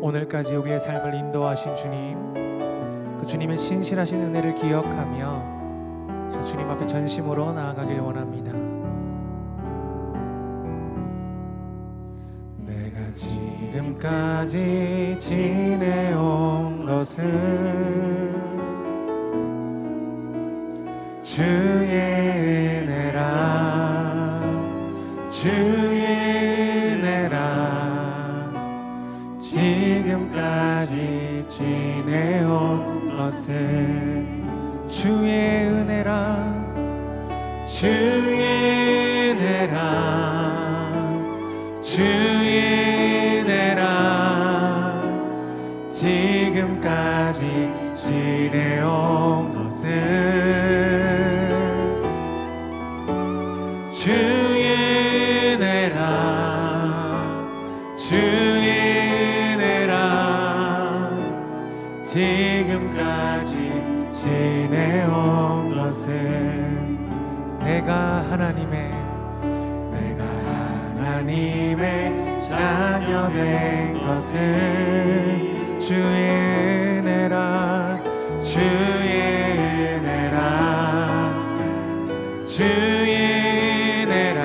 오늘까지 우리의 삶을 인도하신 주님, 그 주님의 신실하신 은혜를 기억하며 저 주님 앞에 전심으로 나아가길 원합니다. 내가 지금까지 지내온 것은 주의 주의 은혜라. 지금까지 지내온 것은 주의 은혜라. 지금까지 지내온 것은 내가 하나님의 내가 하나님의 자녀 된 것은 주의 은혜라 주의 은혜라 주의 은혜라.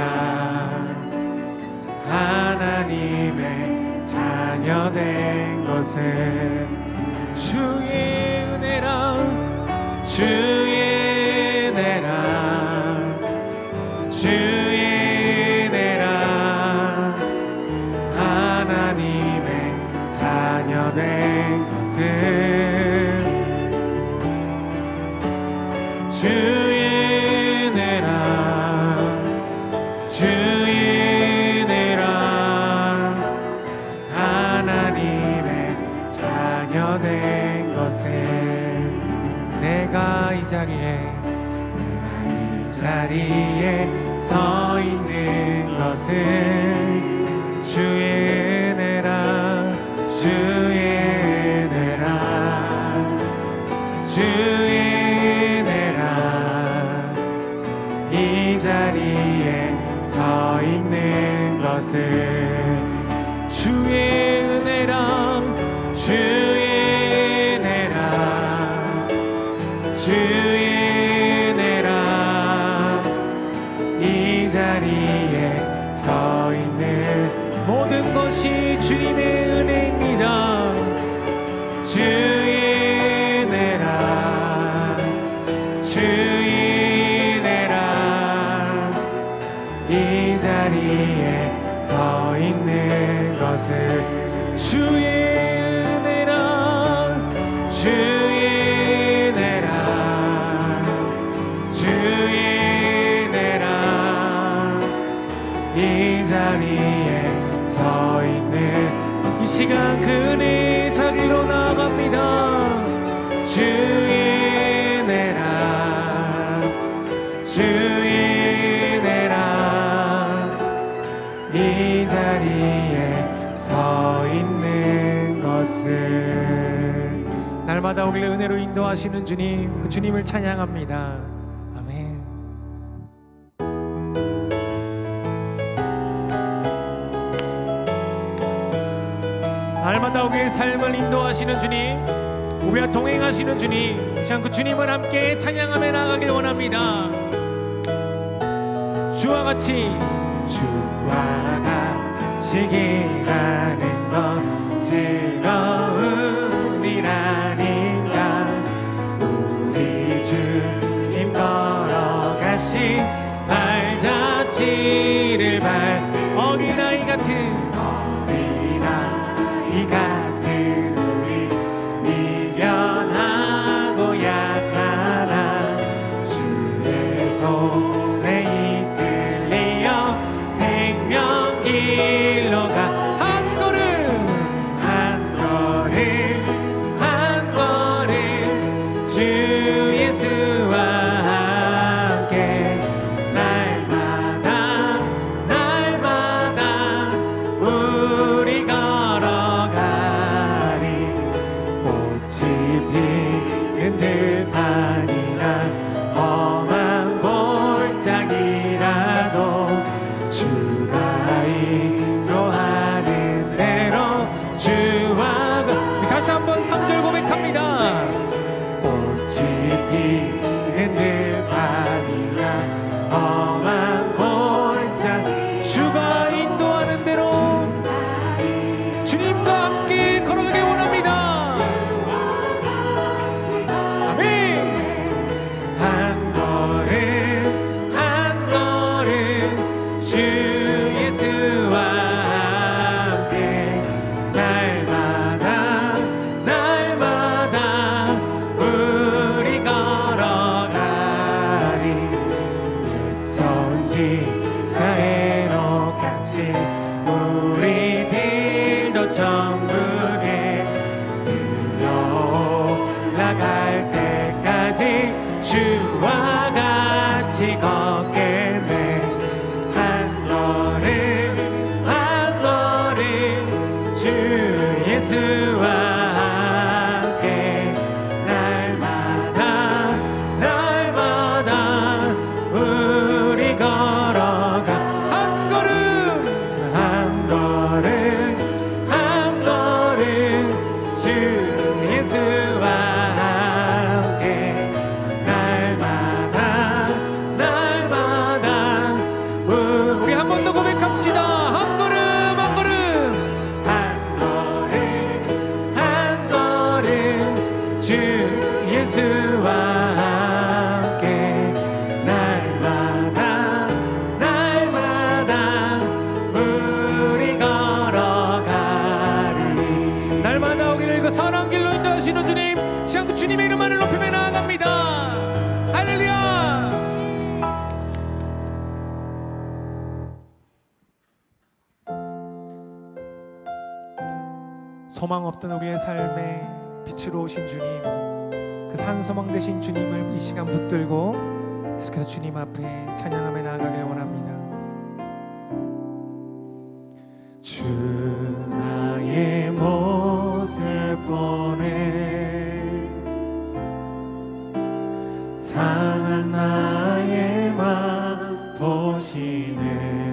하나님의 자녀 된 것은 주의 은혜라 하나님의 자녀 된 것은 주의 은혜라 하나님의 자녀 된 것은 내가 이 자리에 자리에 서 있는 것은 주의 은혜라 주의 은혜라 주의 은혜라. 이 자리에 서 있는 것은 주의 은혜라 주 자리에 서 있는 모든 것이 주님의 은혜입니다. 주의 은혜라. 주의 은혜라. 이 자리에 서 있는 것은 주의 은혜라. 주 시간 그 은혜의 자리로 나아갑니다. 주의 은혜라 주의 은혜라 이 자리에 서 있는 것은 날마다 우리를 은혜로 인도하시는 주님 그 주님을 찬양합니다 날마다 우리의 삶을 인도하시는 주님 우리와 동행하시는 주님 참그 주님을 함께 찬양하며 나가길 원합니다. 주와 같이 주와 같이 길 가는 건즐 주와 다시 한번 3절 고백하 십자에로 같이 우리들도 천국에 들려 올라갈 때까지 주와 같이 걷겠네 한 걸음 한 걸음 주 예수와 없던 우리의 삶에 빛으로 오신 주님, 그 산소망 되신 주님을 이 시간 붙들고 계속해서 주님 앞에 찬양하며 나아가길 원합니다. 주 나의 모습 보내 상한 나의 마음 보시네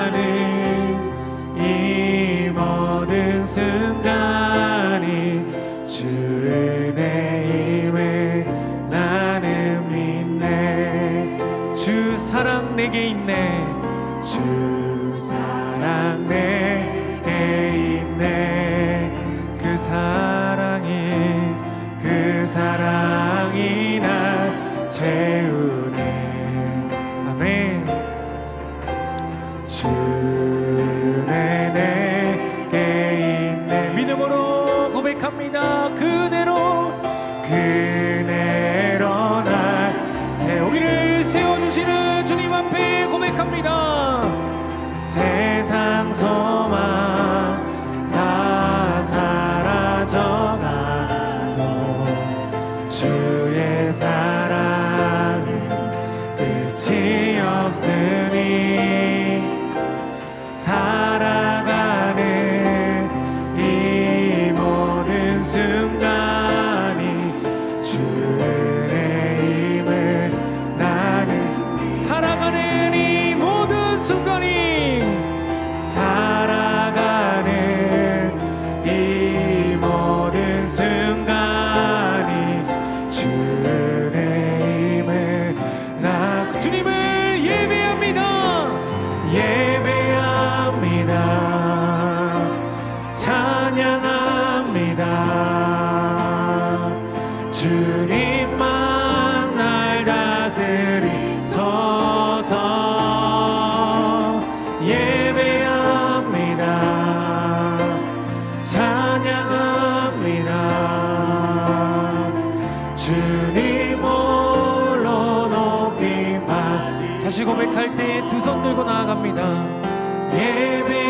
내게 있네. 주 사랑 내게 있네. 그 사랑이 그 사랑이 날 채우 freedom. 들이서서 예배합니다. 두손 들고 나아갑니다. 예배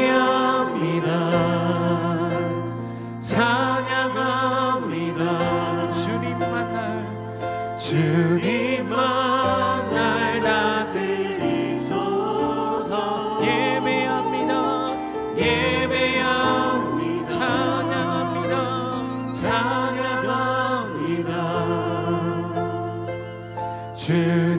to